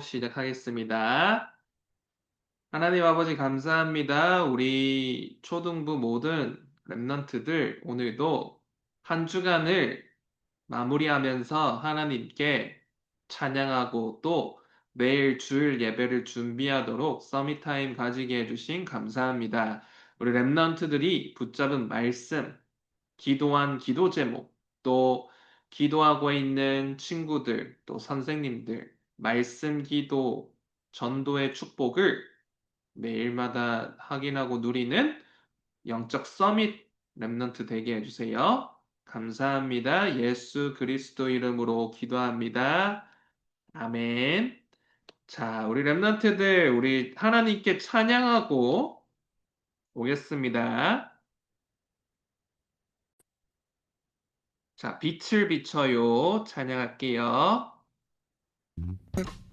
시작하겠습니다. 하나님 아버지 감사합니다. 우리 초등부 모든 랩넌트들 오늘도 한 주간을 마무리하면서 하나님께 찬양하고 또 매일 주일 예배를 준비하도록 서밋타임 가지게 해주신 감사합니다. 우리 랩넌트들이 붙잡은 말씀, 기도한 기도 제목, 또 기도하고 있는 친구들, 또 선생님들, 말씀 기도, 전도의 축복을 매일마다 확인하고 누리는 영적 서밋 랩넌트 되게 해주세요. 감사합니다. 예수 그리스도 이름으로 기도합니다. 아멘. 자, 우리 랩넌트들, 우리 하나님께 찬양하고 오겠습니다. 자, 빛을 비춰요. 찬양할게요. Mm-hmm.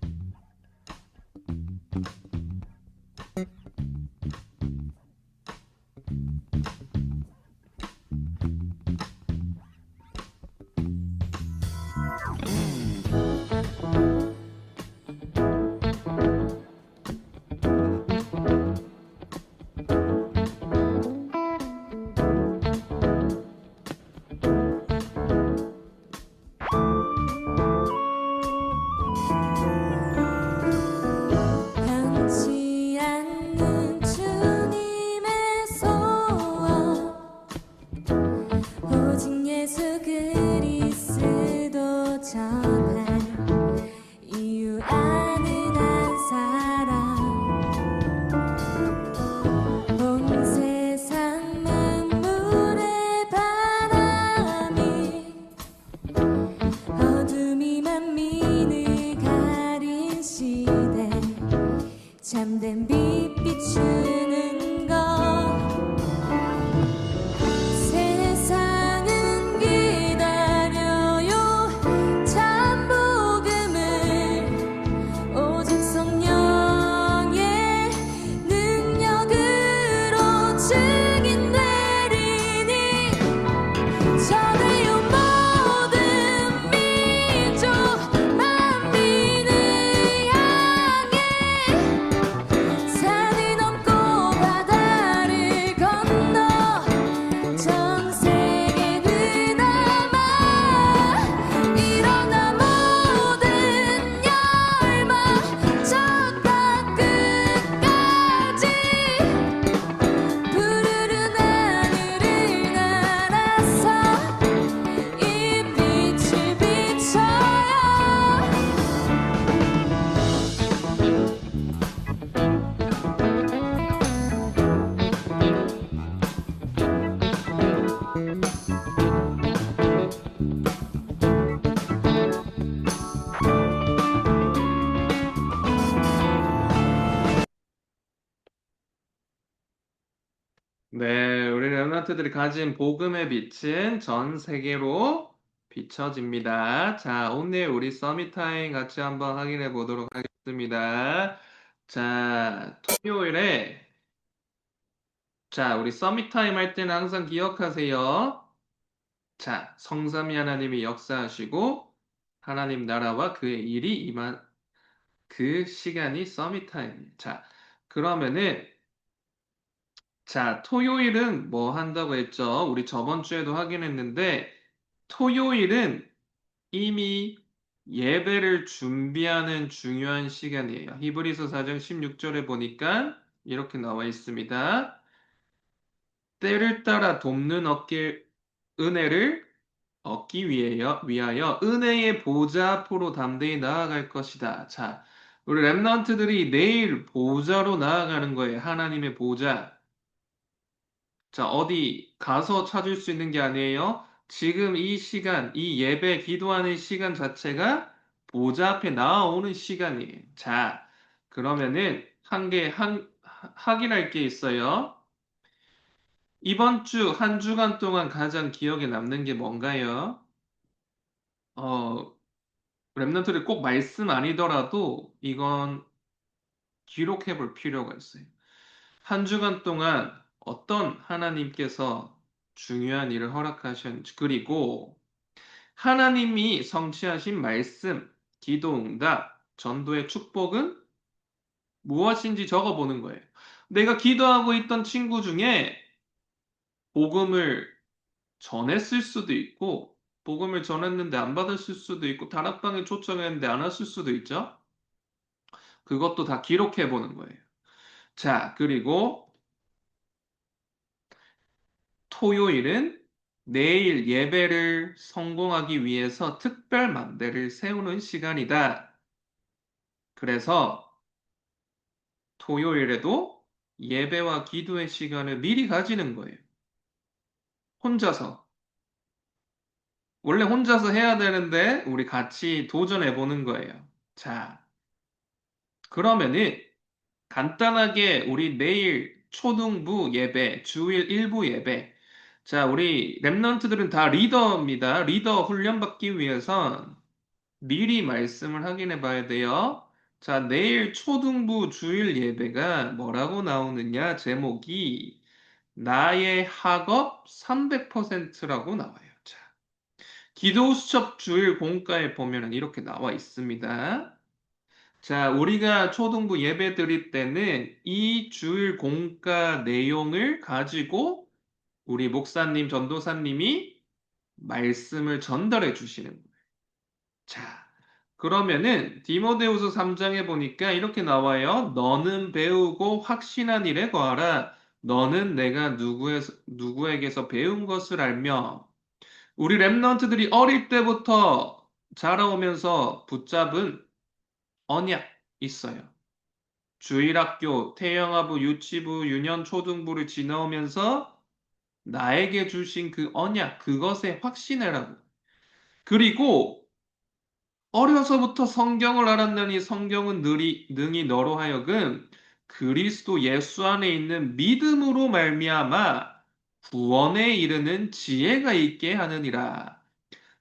랩런트들이 가진 복음의 빛은 전 세계로 비춰집니다. 자, 오늘 우리 서밋 타임 같이 한번 확인해 보도록 하겠습니다. 자, 토요일에 자, 우리 서밋 타임 할 때는 항상 기억하세요. 자, 성삼위 하나님이 역사하시고 하나님 나라와 그의 일이 임한 그 시간이 서밋 타임이에요. 자, 그러면은 자, 토요일은 뭐 한다고 했죠? 우리 저번 주에도 확인했는데, 토요일은 이미 예배를 준비하는 중요한 시간이에요. 히브리서 4장 16절에 보니까 이렇게 나와 있습니다. 때를 따라 돕는 얻길 은혜를 얻기 위하여, 위하여 은혜의 보좌 앞으로 담대히 나아갈 것이다. 자, 우리 랩런트들이 내일 보좌로 나아가는 거예요. 하나님의 보좌. 자, 어디 가서 찾을 수 있는 게 아니에요. 지금 이 시간, 이 예배 기도하는 시간 자체가 보좌 앞에 나오는 시간이에요. 자, 그러면은 한 개, 한, 하- 확인할 게 있어요. 이번 주, 한 주간 동안 가장 기억에 남는 게 뭔가요? 어, 랩런트들 꼭 말씀 아니더라도 이건 기록해 볼 필요가 있어요. 한 주간 동안 어떤 하나님께서 중요한 일을 허락하셨는지, 그리고 하나님이 성취하신 말씀, 기도 응답, 전도의 축복은 무엇인지 적어보는 거예요. 내가 기도하고 있던 친구 중에 복음을 전했을 수도 있고, 복음을 전했는데 안 받았을 수도 있고, 다락방에 초청했는데 안 왔을 수도 있죠? 그것도 다 기록해 보는 거예요. 자, 그리고 토요일은 내일 예배를 성공하기 위해서 특별 만대를 세우는 시간이다. 그래서 토요일에도 예배와 기도의 시간을 미리 가지는 거예요. 혼자서. 원래 혼자서 해야 되는데 우리 같이 도전해 보는 거예요. 자, 그러면은 간단하게 우리 내일 초등부 예배, 주일 일부 예배. 자, 우리 랩런트들은 다 리더입니다. 리더 훈련 받기 위해선 미리 말씀을 확인해 봐야 돼요. 자, 내일 초등부 주일 예배가 뭐라고 나오느냐? 제목이 나의 학업 300%라고 나와요. 자, 기도 수첩 주일 공가에 보면은 이렇게 나와 있습니다. 자, 우리가 초등부 예배 드릴 때는 이 주일 공가 내용을 가지고 우리 목사님, 전도사님이 말씀을 전달해 주시는 거예요. 자, 그러면은 디모데후서 3장에 보니까 이렇게 나와요. 너는 배우고 확신한 일에 거하라. 너는 내가 누구에서, 누구에게서 배운 것을 알며 우리 랩런트들이 어릴 때부터 자라오면서 붙잡은 언약 있어요. 주일학교, 태영아부, 유치부, 유년, 초등부를 지나오면서 나에게 주신 그 언약, 그것에 확신해라고. 그리고 어려서부터 성경을 알았느니 성경은 능히, 능히 너로 하여금 그리스도 예수 안에 있는 믿음으로 말미암아 구원에 이르는 지혜가 있게 하느니라.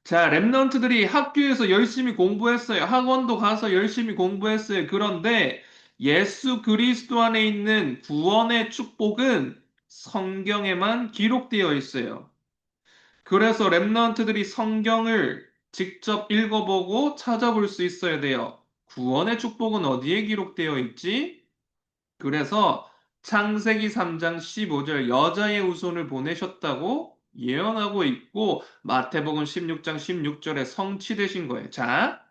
자, 랩런트들이 학교에서 열심히 공부했어요. 학원도 가서 열심히 공부했어요. 그런데 예수 그리스도 안에 있는 구원의 축복은 성경에만 기록되어 있어요. 그래서 랩런트들이 성경을 직접 읽어보고 찾아볼 수 있어야 돼요. 구원의 축복은 어디에 기록되어 있지? 그래서 창세기 3장 15절 여자의 후손을 보내셨다고 예언하고 있고 마태복음 16장 16절에 성취되신 거예요. 자,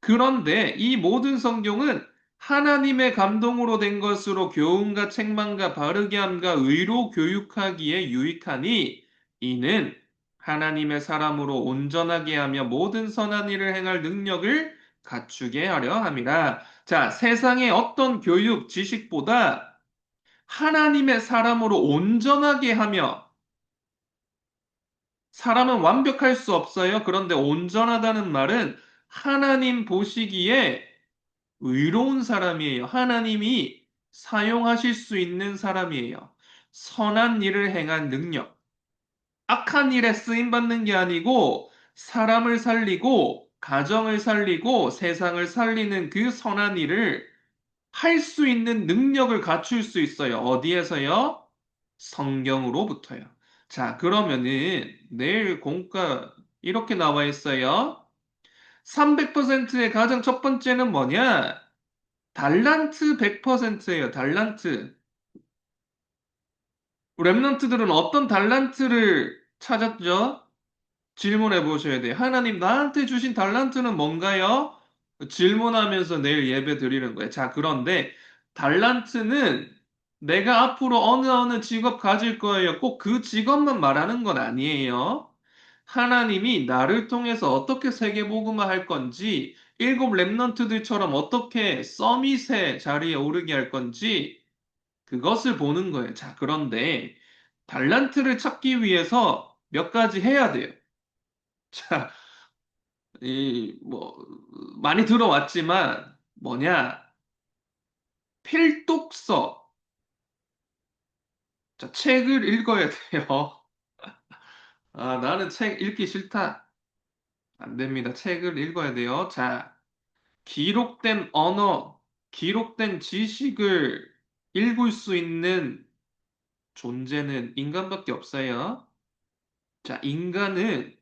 그런데 이 모든 성경은 하나님의 감동으로 된 것으로 교훈과 책망과 바르게 함과 의로 교육하기에 유익하니 이는 하나님의 사람으로 온전하게 하며 모든 선한 일을 행할 능력을 갖추게 하려 함이라. 자, 세상의 어떤 교육, 지식보다 하나님의 사람으로 온전하게 하며 사람은 완벽할 수 없어요. 그런데 온전하다는 말은 하나님 보시기에 의로운 사람이에요. 하나님이 사용하실 수 있는 사람이에요. 선한 일을 행한 능력. 악한 일에 쓰임 받는 게 아니고 사람을 살리고 가정을 살리고 세상을 살리는 그 선한 일을 할 수 있는 능력을 갖출 수 있어요. 어디에서요? 성경으로부터요. 자, 그러면은 내일 공과 이렇게 나와 있어요. 300%의 가장 첫 번째는 뭐냐? 달란트 100%예요. 달란트. 랩런트들은 어떤 달란트를 찾았죠? 질문해 보셔야 돼요. 하나님 나한테 주신 달란트는 뭔가요? 질문하면서 내일 예배 드리는 거예요. 자, 그런데 달란트는 내가 앞으로 어느 어느 직업 가질 거예요. 꼭 그 직업만 말하는 건 아니에요. 하나님이 나를 통해서 어떻게 세계복음화 할 건지, 일곱 랩런트들처럼 어떻게 서밋의 자리에 오르게 할 건지, 그것을 보는 거예요. 자, 그런데 달란트를 찾기 위해서 몇 가지 해야 돼요. 자, 이, 뭐, 많이 들어왔지만, 뭐냐, 필독서. 자, 책을 읽어야 돼요. 아, 나는 책 읽기 싫다. 안 됩니다. 책을 읽어야 돼요. 자, 기록된 언어, 기록된 지식을 읽을 수 있는 존재는 인간밖에 없어요. 자, 인간은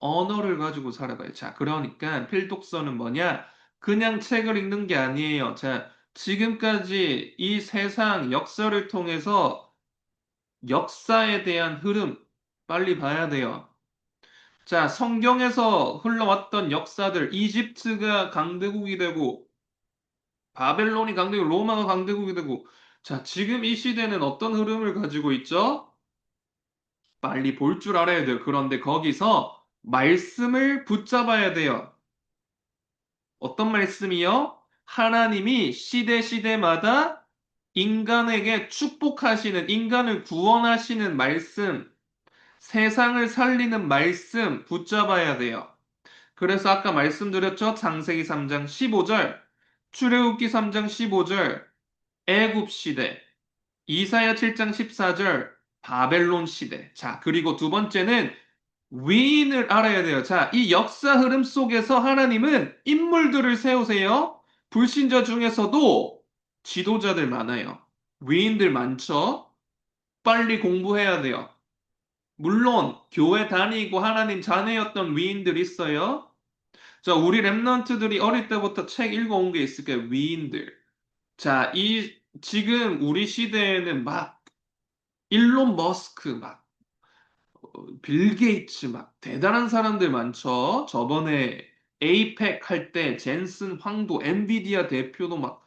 언어를 가지고 살아가요. 자, 그러니까 필독서는 뭐냐? 그냥 책을 읽는 게 아니에요. 자, 지금까지 이 세상 역사를 통해서 역사에 대한 흐름 빨리 봐야 돼요. 자, 성경에서 흘러왔던 역사들, 이집트가 강대국이 되고, 바벨론이 강대국, 로마가 강대국이 되고, 자, 지금 이 시대는 어떤 흐름을 가지고 있죠? 빨리 볼 줄 알아야 돼요. 그런데 거기서 말씀을 붙잡아야 돼요. 어떤 말씀이요? 하나님이 시대 시대마다 인간에게 축복하시는, 인간을 구원하시는 말씀, 세상을 살리는 말씀 붙잡아야 돼요. 그래서 아까 말씀드렸죠? 창세기 3장 15절, 출애굽기 3장 15절, 애굽 시대, 이사야 7장 14절, 바벨론 시대. 자, 그리고 두 번째는 위인을 알아야 돼요. 자, 이 역사 흐름 속에서 하나님은 인물들을 세우세요. 불신자 중에서도 지도자들 많아요. 위인들 많죠? 빨리 공부해야 돼요. 물론 교회 다니고 하나님 자녀였던 위인들 있어요. 자, 우리 랩런트들이 어릴 때부터 책 읽어온 게 있을 거예요. 위인들. 자, 이 지금 우리 시대에는 막 일론 머스크 막 어, 빌 게이츠 막 대단한 사람들 많죠. 저번에 에이펙 할 때 젠슨 황도 엔비디아 대표도 막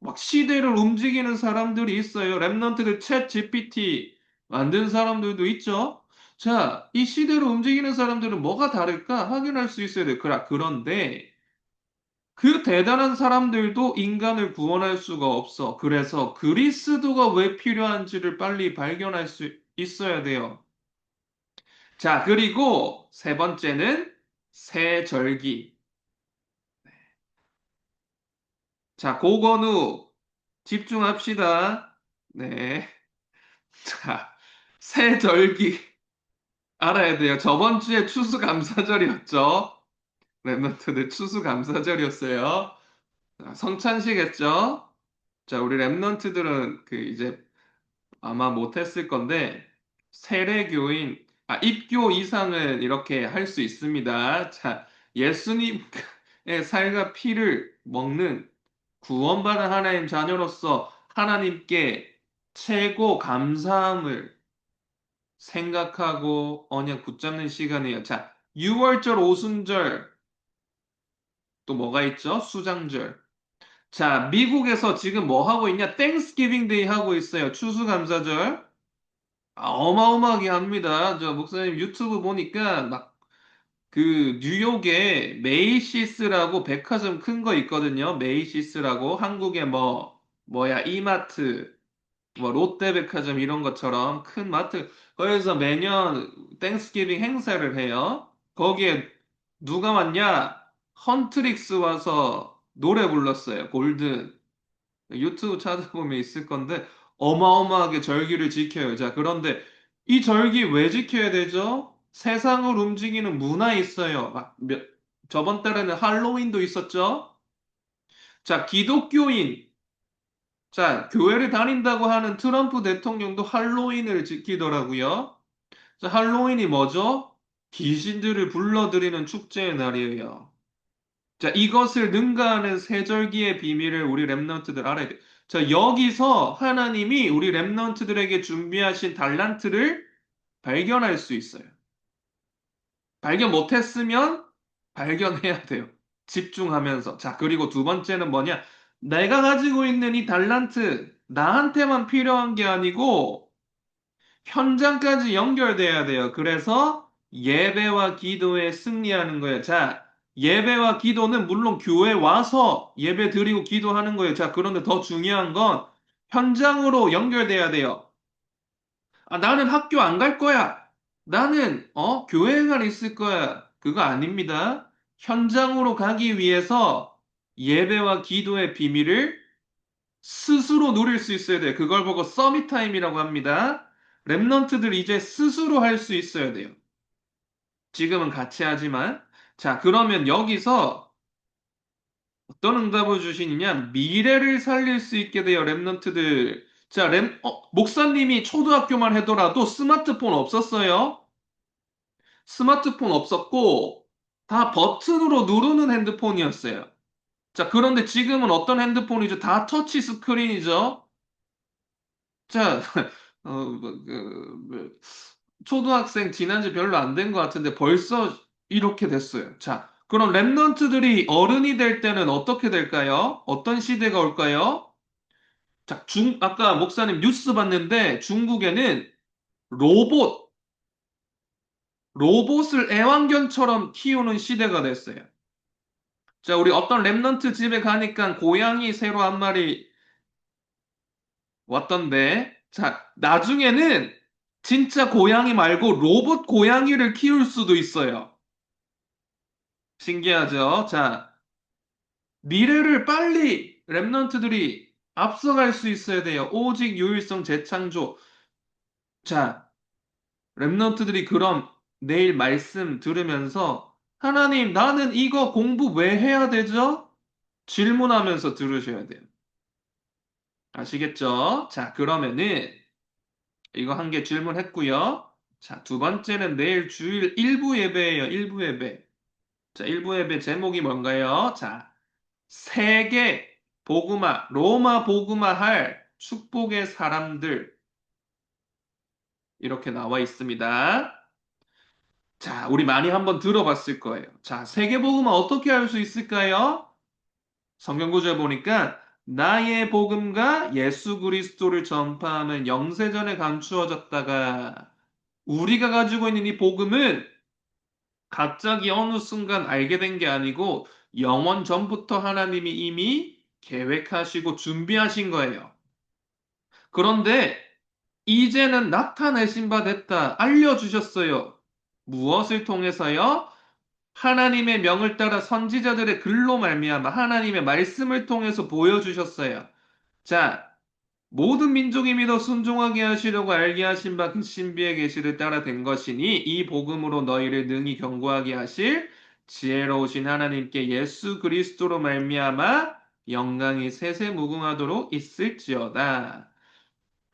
막 시대를 움직이는 사람들이 있어요. 랩런트들 챗 GPT 만든 사람들도 있죠. 자, 이 시대를 움직이는 사람들은 뭐가 다를까 확인할 수 있어야 돼요. 그라- 그런데 그 대단한 사람들도 인간을 구원할 수가 없어. 그래서 그리스도가 왜 필요한지를 빨리 발견할 수 있어야 돼요. 자, 그리고 세 번째는 세절기. 자, 고건우 집중합시다. 네. 자, 세절기 알아야 돼요. 저번 주에 추수감사절이었죠. 랩런트들 추수감사절이었어요. 했죠? 자, 우리 랩런트들은 그 이제 아마 못했을 건데 세례교인 아 입교 이상은 이렇게 할 수 있습니다. 자, 예수님의 살과 피를 먹는 구원받은 하나님 자녀로서 하나님께 최고 감사함을 생각하고 언약 붙잡는 시간이에요. 자, 6월절 오순절 또 뭐가 있죠? 수장절. 자, 미국에서 지금 뭐 하고 있냐? 땡스기빙 데이 하고 있어요. 추수감사절. 아, 어마어마하게 합니다. 저 목사님 유튜브 보니까 막 그 뉴욕에 메이시스라고 백화점 큰 거 있거든요. 메이시스라고 한국에 뭐 뭐야 이마트, 뭐 롯데백화점 이런 것처럼 큰 마트 거기서 매년 땡스기빙 행사를 해요. 거기에 누가 왔냐? 헌트릭스 와서 노래 불렀어요. 골든. 유튜브 찾아보면 있을 건데 어마어마하게 절기를 지켜요. 자, 그런데 이 절기 왜 지켜야 되죠? 세상을 움직이는 문화 있어요. 막 몇- 저번 달에는 할로윈도 있었죠? 자, 기독교인, 자, 교회를 다닌다고 하는 트럼프 대통령도 할로윈을 지키더라고요. 자, 할로윈이 뭐죠? 귀신들을 불러들이는 축제의 날이에요. 자, 이것을 능가하는 세절기의 비밀을 우리 랩런트들 알아야 돼. 자, 여기서 하나님이 우리 랩런트들에게 준비하신 달란트를 발견할 수 있어요. 발견 못했으면 발견해야 돼요. 집중하면서. 자, 그리고 두 번째는 뭐냐? 내가 가지고 있는 이 달란트, 나한테만 필요한 게 아니고, 현장까지 연결돼야 돼요. 그래서 예배와 기도에 승리하는 거예요. 자, 예배와 기도는 물론 교회 와서 예배 드리고 기도하는 거예요. 자, 그런데 더 중요한 건 현장으로 연결돼야 돼요. 아, 나는 학교 안 갈 거야. 나는, 어, 교회만 있을 거야. 그거 아닙니다. 현장으로 가기 위해서 예배와 기도의 비밀을 스스로 누릴 수 있어야 돼요. 그걸 보고 서밋 타임이라고 합니다. 랩런트들 이제 스스로 할 수 있어야 돼요. 지금은 같이 하지만. 자, 그러면 여기서 어떤 응답을 주시느냐? 미래를 살릴 수 있게 돼요, 랩런트들. 자, 랩, 어, 목사님이 초등학교만 하더라도 스마트폰 없었어요? 스마트폰 없었고, 다 버튼으로 누르는 핸드폰이었어요. 자, 그런데 지금은 어떤 핸드폰이죠? 다 터치 스크린이죠? 자, 어, 뭐, 그, 뭐, 초등학생 지난 지 별로 안 된 것 같은데 벌써 이렇게 됐어요. 자, 그럼 랩런트들이 어른이 될 때는 어떻게 될까요? 어떤 시대가 올까요? 자, 중, 아까 목사님 뉴스 봤는데 중국에는 로봇, 로봇을 애완견처럼 키우는 시대가 됐어요. 자, 우리 어떤 랩런트 집에 가니까 고양이 새로 한 마리 왔던데, 자, 나중에는 진짜 고양이 말고 로봇 고양이를 키울 수도 있어요. 신기하죠? 자, 미래를 빨리 랩런트들이 앞서갈 수 있어야 돼요. 오직 유일성 재창조. 자, 랩런트들이 그럼 내일 말씀 들으면서 하나님, 나는 이거 공부 왜 해야 되죠? 질문하면서 들으셔야 돼요. 아시겠죠? 자, 그러면은 이거 한 개 질문했고요. 자, 두 번째는 내일 주일 일부 예배예요. 일부 예배. 자, 일부 예배 제목이 뭔가요? 자, 세계 복음화, 로마 복음화 할 축복의 사람들 이렇게 나와 있습니다. 자, 우리 많이 한번 들어봤을 거예요. 자, 세계 복음화 어떻게 할수 있을까요? 성경 구절 보니까 나의 복음과 예수 그리스도를 전파하면 영세전에 감추어졌다가 우리가 가지고 있는 이 복음은 갑자기 어느 순간 알게 된 게 아니고 영원 전부터 하나님이 이미 계획하시고 준비하신 거예요. 그런데 이제는 나타내신 바 됐다. 알려주셨어요. 무엇을 통해서요? 하나님의 명을 따라 선지자들의 글로 말미암아 하나님의 말씀을 통해서 보여주셨어요. 자, 모든 민족이 믿어 순종하게 하시려고 알게 하신 바 그 신비의 계시를 따라 된 것이니 이 복음으로 너희를 능히 경고하게 하실 지혜로우신 하나님께 예수 그리스도로 말미암아 영광이 세세무궁하도록 있을지어다.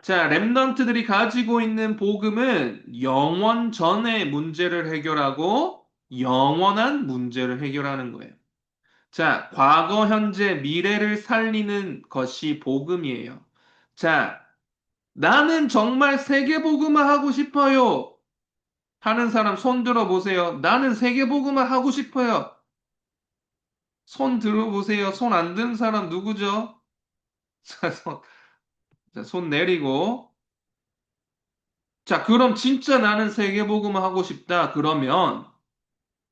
자, 렘넌트들이 가지고 있는 복음은 영원 전의 문제를 해결하고 영원한 문제를 해결하는 거예요. 자, 과거, 현재, 미래를 살리는 것이 복음이에요. 자, 나는 정말 세계복음화 하고 싶어요. 하는 사람 손 들어 보세요. 나는 세계복음화 하고 싶어요. 손 들어 보세요. 손 안 든 사람 누구죠? 자, 손, 자, 손 내리고. 자, 그럼 진짜 나는 세계복음화 하고 싶다. 그러면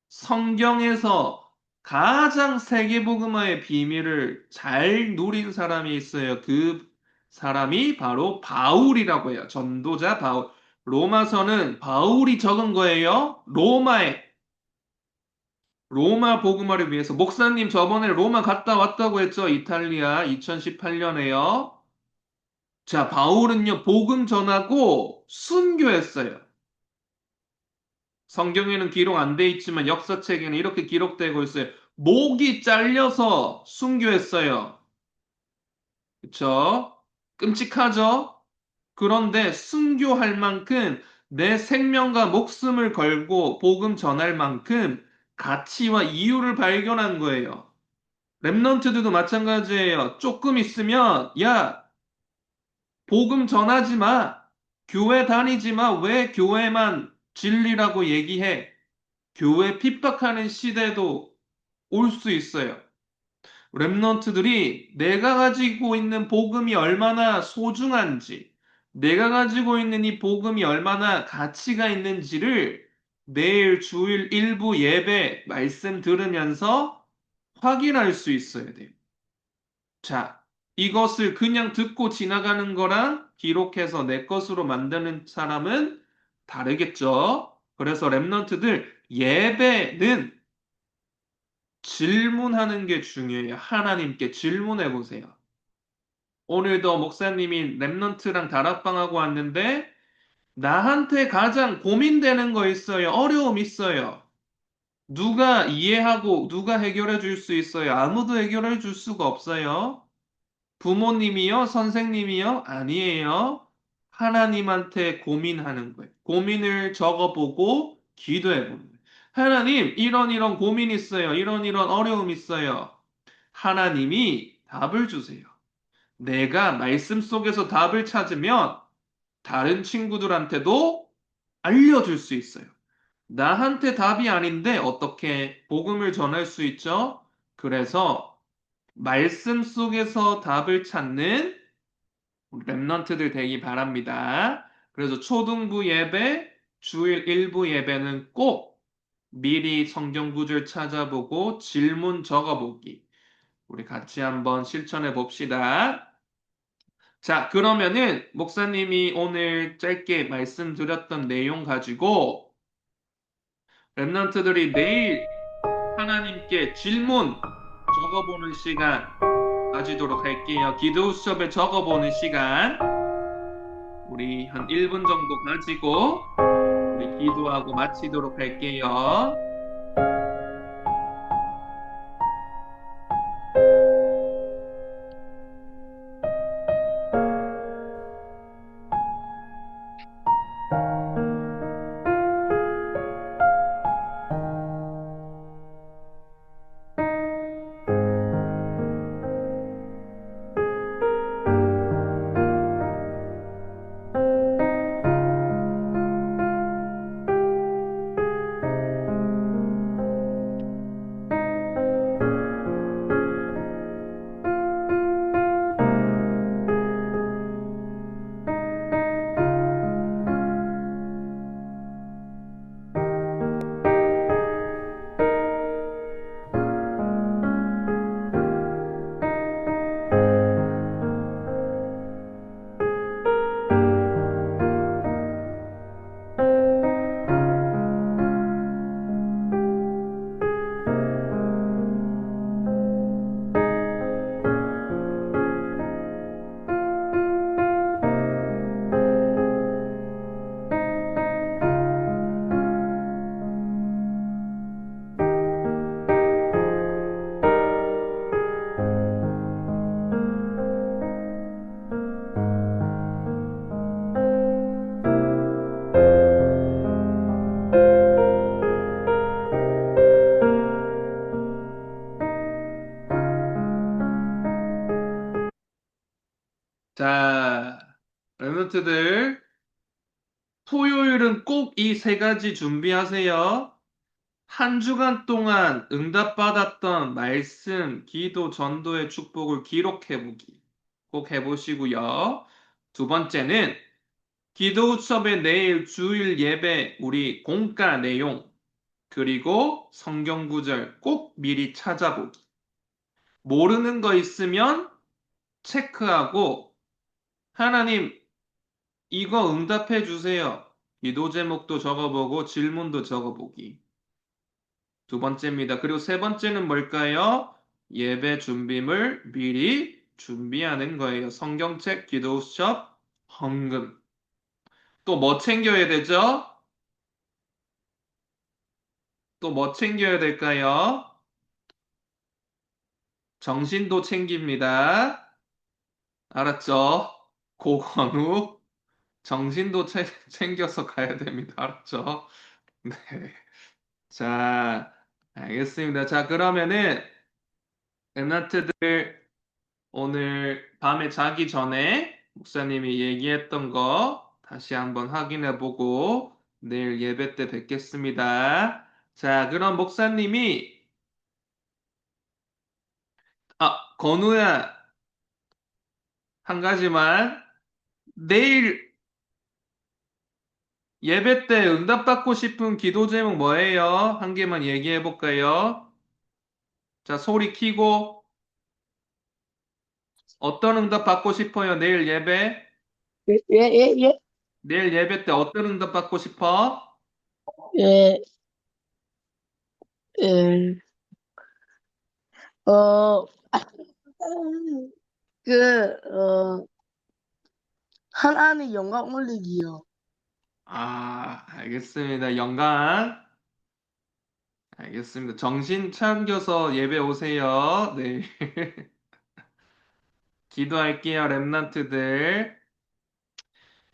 성경에서 가장 세계복음화의 비밀을 잘 누린 사람이 있어요. 그 사람이 바로 바울이라고 해요. 전도자 바울. 로마서는 바울이 적은 거예요. 로마에 로마 복음화를 위해서 목사님 저번에 로마 갔다 왔다고 했죠. 이탈리아 2018년에요. 자, 바울은요. 복음 전하고 순교했어요. 성경에는 기록 안 돼 있지만 역사책에는 이렇게 기록되고 있어요. 목이 잘려서 순교했어요. 그쵸? 끔찍하죠? 그런데 순교할 만큼 내 생명과 목숨을 걸고 복음 전할 만큼 가치와 이유를 발견한 거예요. 랩런트들도 마찬가지예요. 조금 있으면 야, 복음 전하지 마. 교회 다니지 마. 왜 교회만 진리라고 얘기해? 교회 핍박하는 시대도 올 수 있어요. 랩런트들이 내가 가지고 있는 복음이 얼마나 소중한지, 내가 가지고 있는 이 복음이 얼마나 가치가 있는지를 내일 주일 일부 예배 말씀 들으면서 확인할 수 있어야 돼요. 자, 이것을 그냥 듣고 지나가는 거랑 기록해서 내 것으로 만드는 사람은 다르겠죠. 그래서 랩런트들 예배는 질문하는 게 중요해요. 하나님께 질문해 보세요. 오늘도 목사님이 랩런트랑 다락방하고 왔는데 나한테 가장 고민되는 거 있어요. 어려움 있어요. 누가 이해하고 누가 해결해 줄 수 있어요? 아무도 해결해 줄 수가 없어요. 부모님이요? 선생님이요? 아니에요. 하나님한테 고민하는 거예요. 고민을 적어보고 기도해 보는 거예요. 하나님, 이런 이런 고민 있어요. 이런 이런 어려움 있어요. 하나님이 답을 주세요. 내가 말씀 속에서 답을 찾으면 다른 친구들한테도 알려줄 수 있어요. 나한테 답이 아닌데 어떻게 복음을 전할 수 있죠? 그래서 말씀 속에서 답을 찾는 랩런트들 되기 바랍니다. 그래서 초등부 예배, 주일 일부 예배는 꼭 미리 성경 구절 찾아보고 질문 적어보기. 우리 같이 한번 실천해 봅시다. 자, 그러면은 목사님이 오늘 짧게 말씀드렸던 내용 가지고 랩런트들이 내일 하나님께 질문 적어보는 시간 가지도록 할게요. 기도 수업에 적어보는 시간 우리 한 1분 정도 가지고 우리 기도하고 마치도록 할게요. 랩런트들 토요일은 꼭 이 세 가지 준비하세요. 한 주간 동안 응답받았던 말씀, 기도, 전도의 축복을 기록해보기 꼭 해보시고요. 두 번째는 기도 수업의 내일 주일 예배 우리 공과 내용 그리고 성경 구절 꼭 미리 찾아보기. 모르는 거 있으면 체크하고 하나님 이거 응답해 주세요. 기도 제목도 적어보고 질문도 적어보기. 두 번째입니다. 그리고 세 번째는 뭘까요? 예배 준비물 미리 준비하는 거예요. 성경책, 기도 수업, 헌금. 또 뭐 챙겨야 되죠? 또 뭐 챙겨야 될까요? 정신도 챙깁니다. 알았죠? 고건우. 정신도 채- 챙겨서 가야 됩니다. 알았죠? 네. 자, 알겠습니다. 자, 그러면은 엠나트들 오늘 밤에 자기 전에 목사님이 얘기했던 거 다시 한번 확인해 보고 내일 예배 때 뵙겠습니다. 자, 그럼 목사님이 아, 건우야 한 가지만 내일 예배 때 응답받고 싶은 기도 제목 뭐예요? 한 개만 얘기해 볼까요? 자, 소리 키고 어떤 응답 받고 싶어요? 내일 예배? 예, 예, 예, 예, 내일 예배 때 어떤 응답 받고 싶어? 예, 예, 어, 그, 어, 하나님 영광 올리기요. 아, 알겠습니다. 영광. 알겠습니다. 정신 차려서 예배 오세요. 네. 기도할게요, 랩런트들.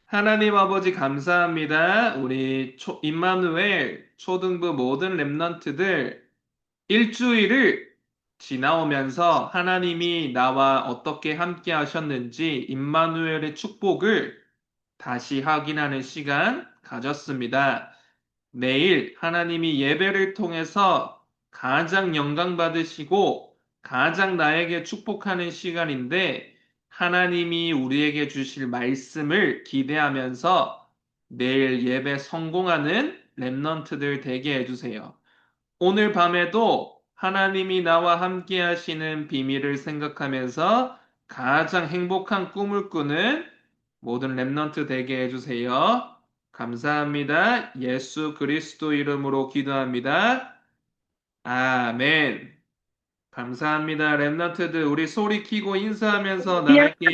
하나님 아버지 감사합니다. 우리 초, 임마누엘 초등부 모든 랩런트들 일주일을 지나오면서 하나님이 나와 어떻게 함께 하셨는지 임마누엘의 축복을 다시 확인하는 시간 가졌습니다. 내일 하나님이 예배를 통해서 가장 영광 받으시고 가장 나에게 축복하는 시간인데 하나님이 우리에게 주실 말씀을 기대하면서 내일 예배 성공하는 랩넌트들 되게 해주세요. 오늘 밤에도 하나님이 나와 함께 하시는 비밀을 생각하면서 가장 행복한 꿈을 꾸는 모든 랩넌트 되게 해주세요. 감사합니다. 예수 그리스도 이름으로 기도합니다. 아멘. 감사합니다. 랩넌트들 우리 소리 키고 인사하면서 나갈게요.